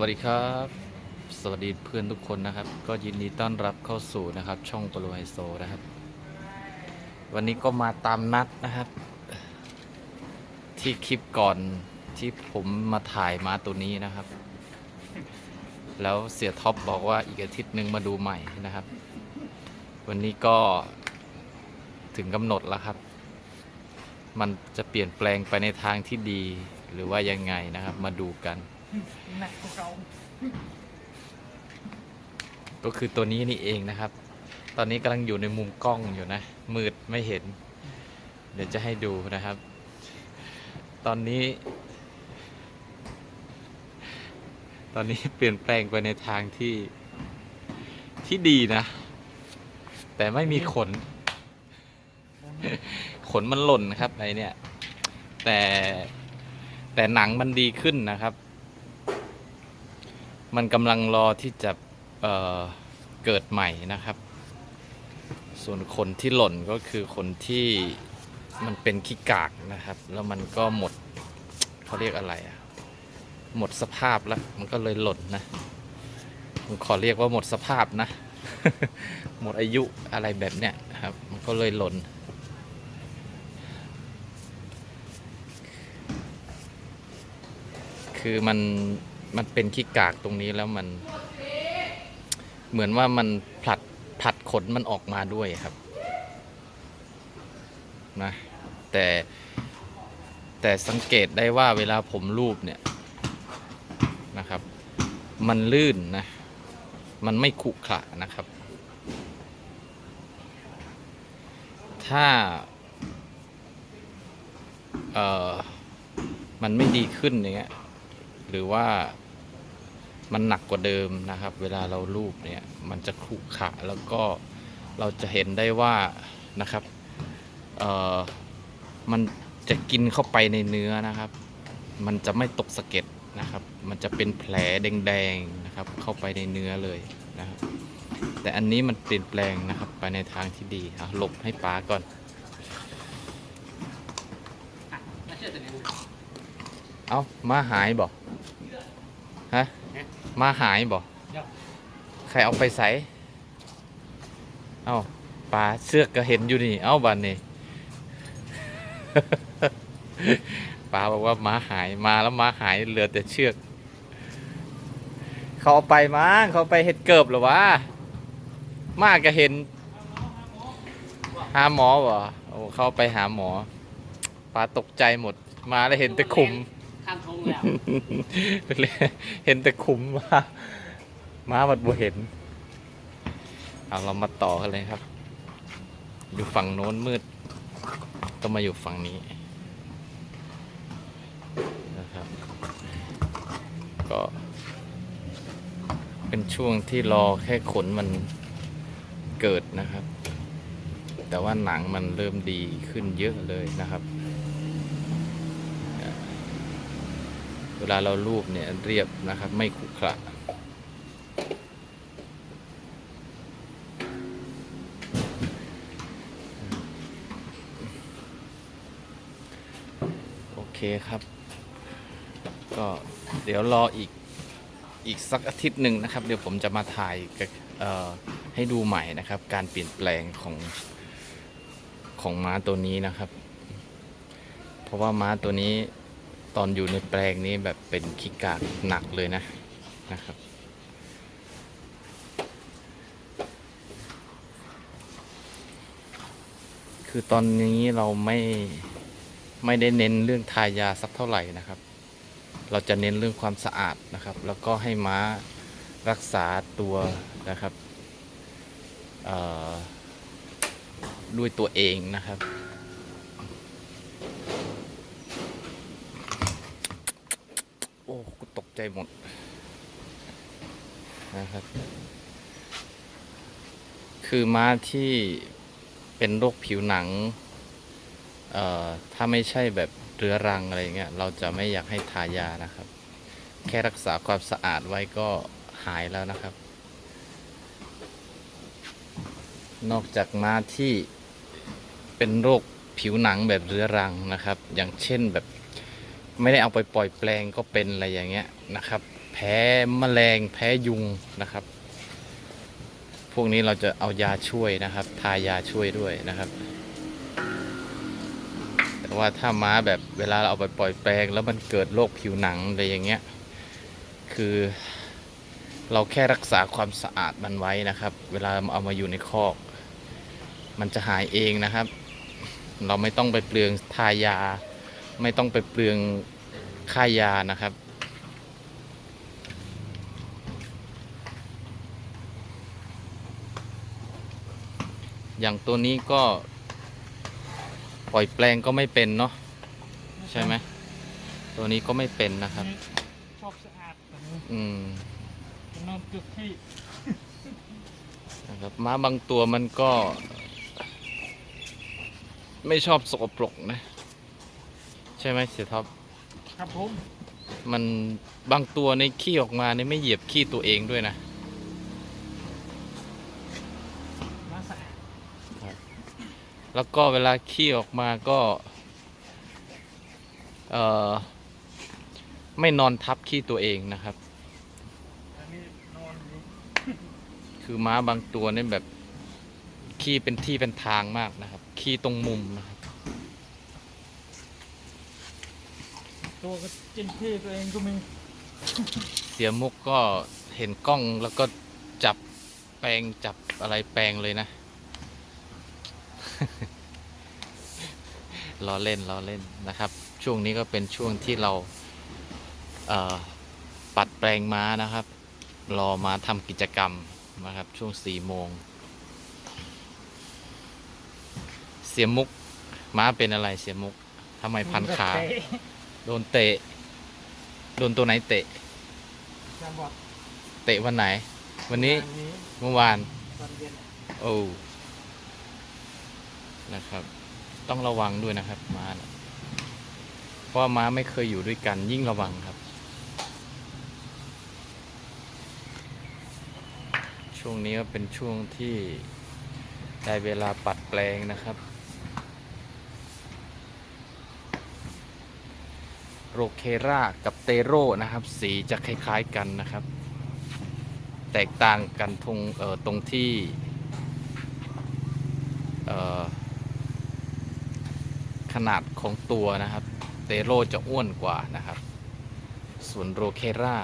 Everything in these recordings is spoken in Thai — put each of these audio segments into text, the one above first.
วัสดีครับ สวัสดีเพื่อนทุกคนนะครับ ก็ยินดีต้อนรับเข้าสู่นะครับ ช่องโปรไฮโซนะครับ วันนี้ก็มาตามนัดนะครับ ที่คลิปก่อนที่ผมมาถ่ายมาตัวนี้นะครับ แล้วเสียท็อปบอกว่าอีกอาทิตย์หนึ่งมาดูใหม่นะครับ วันนี้ก็ถึงกำหนดแล้วครับ มันจะเปลี่ยนแปลงไปในทางที่ดีหรือว่ายังไงนะครับ มาดูกัน หนักกว่าเราก็คือตัวนี้นี่เองนะครับ ตอนนี้กำลังอยู่ในมุมกล้องอยู่นะ มืดไม่เห็น เดี๋ยวจะให้ดูนะครับ ตอนนี้ ตอนนี้เปลี่ยนแปลงไปในทางที่ที่ดีนะ แต่ไม่มีขน ขนมันหล่นนะครับไอเนี่ย แต่แต่หนังมันดีขึ้นนะครับ มันกำลังรอที่จะเเกิดใหม่นะครับ ส่วนคนที่หล่นก็คือคนที่มันเป็นขี้กากนะครับ แล้วมันก็หมดเขาเรียกอะไรอะหมดสภาพแล้ว มันก็เลยหล่นนะผมขอเรียกว่าหมดสภาพนะ หมดอายุอะไรแบบเนี้ยครับ มันก็เลยหล่นคือมัน มันเป็นขี้กากตรงนี้แล้วมัน เหมือนว่ามันผลัดผลัดขนมันออกมาด้วยครับนะแต่แต่สังเกตได้ว่าเวลาผมรูปเนี่ยนะครับ มันลื่นนะ มันไม่ขรุขระนะครับ ถ้าเอ่อมันไม่ดีขึ้นอย่างเงี้ยหรือว่า มันหนักกว่าเดิมนะครับ เวลาเราลูบเนี่ยมันจะขรุขระแล้วก็เราจะเห็นได้ว่านะครับเอ่อมันจะกินเข้าไปในเนื้อนะครับ มันจะไม่ตกสะเก็ดนะครับ มันจะเป็นแผลแดงๆนะครับ เข้าไปในเนื้อเลยนะครับ แต่อันนี้มันเปลี่ยนแปลงนะครับไปในทางที่ดีอะหลบให้ป้าก่อนอะน่าเชื่อถือเอามาหายบ่ฮะ มาหายบ่เดี๋ยวใครเอาไปใส่เอาปลาเสือกก็เห็นอยู่นี่ เอาบันนี่ปลาบอกว่าม้าหายมาแล้วม้าหายเหลือแต่เชือก เขาเอาไปมั้งเขาไปเห็ดเกิบเหรอวะมากก็เห็น หาหมอบ่โอ้เขาไปหาหมอปลาตกใจหมด มาแล้วเห็นแต่ขุมข้ามทง แล้วเห็นแต่ขุมมาม้าบัดบัเห็น เอาเรามาต่อกันเลยครับ อยู่ฝั่งโน้นมืด ต้องมาอยู่ฝั่งนี้นะครับ ก็ เป็นช่วงที่รอแค่ขนมันเกิดนะครับ แต่ว่าหนังมันเริ่มดีขึ้นเยอะเลยนะครับ เวลาเรารูปเนี่ยเรียบนะครับ ไม่ขรุขระโอเคครับ ก็เดี๋ยวรออีกอีกสักอาทิตย์หนึ่งนะครับ เดี๋ยวผมจะมาถ่ายให้ดูใหม่นะครับ การเปลี่ยนแปลงของของม้าตัวนี้นะครับ เพราะว่าม้าตัวนี้ ตอนอยู่ในแปลงนี้แบบเป็นขี้กากหนักเลยนะนะครับ คือตอนนี้เราไม่ไม่ได้เน้นเรื่องทายาสักเท่าไหร่นะครับ เราจะเน้นเรื่องความสะอาดนะครับ แล้วก็ให้ม้ารักษาตัวนะครับด้วยตัวเองนะครับ โอ้กูตก ใจหมดนะครับ คือม้าที่เป็นโรคผิวหนัง เอ่อ ถ้าไม่ใช่แบบเรื้อรังอะไรเงี้ย เราจะไม่อยากให้ทายานะครับ แค่รักษาความสะอาดไว้ก็หายแล้วนะครับ นอกจากม้าที่เป็นโรคผิวหนังแบบเรื้อรังนะครับ อย่างเช่นแบบ ไม่ได้เอาไปปล่อยแปลงก็เป็นอะไรอย่างเงี้ยนะครับ แพ้แมลงแพ้ยุงนะครับ พวกนี้เราจะเอายาช่วยนะครับ ทายาช่วยด้วยนะครับ แต่ว่าถ้าม้าแบบเวลาเราเอาไปปล่อยแปลง แล้วมันเกิดโรคผิวหนังอะไรอย่างเงี้ยคือเราแค่รักษาความสะอาดมันไว้นะครับ เวลาเอามาอยู่ในคอก มันจะหายเองนะครับ เราไม่ต้องไปเปลืองทายา ไม่ต้องไปเปลืองค่ายานะครับ อย่างตัวนี้ก็ปล่อยแปลงก็ไม่เป็นเนาะใช่ไหมตัวนี้ก็ไม่เป็นนะครับ ชอบสะอาดแบบนี้อืมจะนอนจุดที่นะครับม้าบางตัวมันก็ ไม่ชอบสกปรกนะ ใช่ไหมเสียท็อปครับผมมันบางตัวในขี้ออกมาเนี่ยไม่เหยียบขี้ตัวเองด้วยนะมาสะอาดแล้วก็เวลาขี้ออกมาก็เอ่อไม่นอนทับขี้ตัวเองนะครับ อันนี้นอนอยู่คือม้าบางตัวเนี่ยแบบขี้เป็นที่เป็นทางมากนะครับ ขี้ตรงมุมนะครับ ตัวก็จินที่ตัวเองก็มีเสียมุกก็เห็นกล้องแล้วก็จับแปลงจับอะไรแปลงเลยนะ ล้อเล่นล้อเล่นนะครับ ช่วงนี้ก็เป็นช่วงที่เราเอ่อปัดแปลงม้านะครับ รอมาทำกิจกรรมนะครับ ช่วงสี่โมง เสียมุกม้าเป็นอะไรเสียมุกทำไมพันขา โดนเตะ โดนตัวไหนเตะ จำบอกเตะวันไหน วันนี้วันนี้เมื่อวานวันเย็นโอ้ นะครับ ต้องระวังด้วยนะครับม้านะเพราะว่าม้าไม่เคยอยู่ด้วยกันยิ่งระวังครับ ช่วงนี้ก็เป็นช่วงที่ได้เวลาปัดแปลงนะครับ โรเครากับเตโรนะครับ สีจะคล้ายๆกันนะครับ แตกต่างกันตรงเอ่อตรงที่เอ่อขนาดของตัวนะครับ เตโรจะอ้วนกว่านะครับ ส่วนโรเครา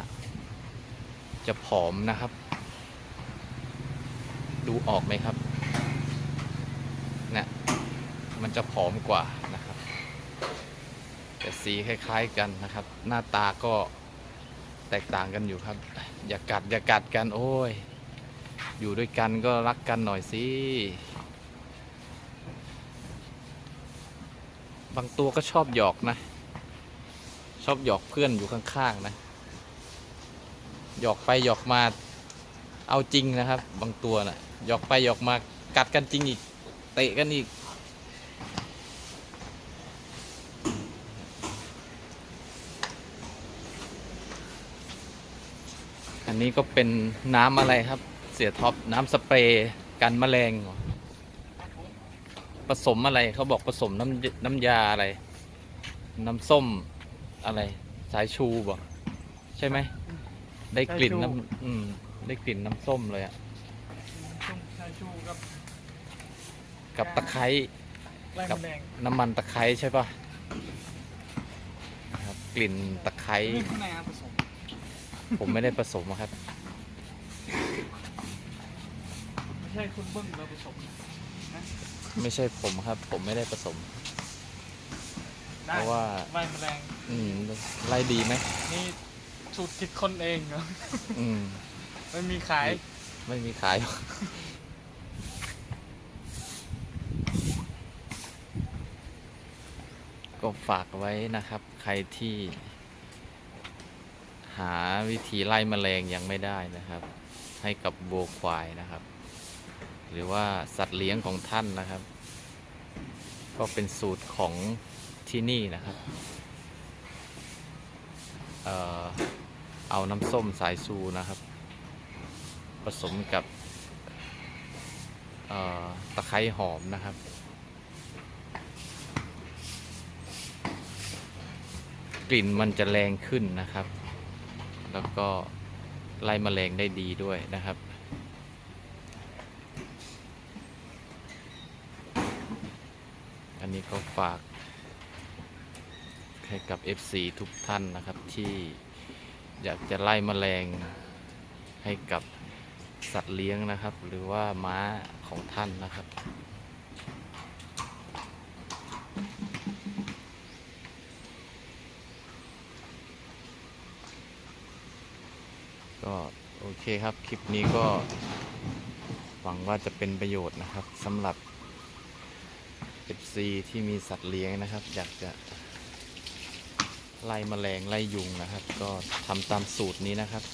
จะผอมนะครับ ดูออกไหมครับเนี่ยมันจะผอมกว่านะครับ สีคล้ายๆกันนะครับ หน้าตาก็แตกต่างกันอยู่ครับ อย่ากัดอย่ากัดกันโอ้ย อยู่ด้วยกันก็รักกันหน่อยสิบางตัวก็ชอบหยอกนะ ชอบหยอกเพื่อนอยู่ข้างๆนะ หยอกไปหยอกมาเอาจริงนะครับ บางตัวนะ่ะหยอกไปหยอกมากัดกันจริงอีก เตะกันอีก อันนี้ก็เป็นน้ำอะไรครับ เสียท็อปน้ำสเปรย์กันแมลงเหรอผสมอะไรเขาบอกผสมน้ำน้ำยาอะไร น้ำส้มอะไร สายชูบอกใช่ไหม ได้กลิ่นน้ำอืมได้กลิ่นน้ำส้มเลยอะต้องใช้ชูกับกับตะไคร้แรงกับแดงน้ำมันตะไคร้ใช่ปะครับกลิ่นตะไคร้นี่ข้างในผสม ผมไม่ได้ผสมอะครับ ไม่ใช่คุณเบิ้งเราผสมนะไม่ใช่ผมครับ ผมไม่ได้ผสม ได้เพราะว่าไล่แมลงอืมไล่ดีไหมนี่สูตรคิดคนเองเหรออืม ไม่มีขาย ไม่มีขาย ก็ฝากไว้นะครับ ใครที่ หาวิธีไล่แมลงยังไม่ได้นะครับ ให้กับวัวควายนะครับ หรือว่าสัตว์เลี้ยงของท่านนะครับ ก็เป็นสูตรของที่นี่นะครับเอ่อเอาน้ำส้มสายชูนะครับ ผสมกับเอ่อตะไคร้หอมนะครับ กลิ่นมันจะแรงขึ้นนะครับ แล้วก็ไล่แมลงได้ดีด้วยนะครับ อันนี้ก็ฝากให้กับ FC ทุกท่านนะครับที่อยากจะไล่แมลงให้กับสัตว์เลี้ยงนะครับ หรือว่าม้าของท่านนะครับ ก็โอเคครับ คลิปนี้ก็ หวังว่าจะเป็นประโยชน์นะครับสำหรับ FC ที่มีสัตว์เลี้ยงนะครับ อยากจะ ไล่แมลงไล่ยุงนะครับ ก็ทำตามสูตรนี้นะครับ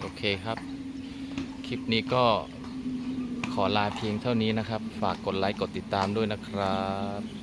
โอเคครับ คลิปนี้ก็ ขอลาเพียงเท่านี้นะครับ ฝากกดไลค์กดติดตามด้วยนะครับ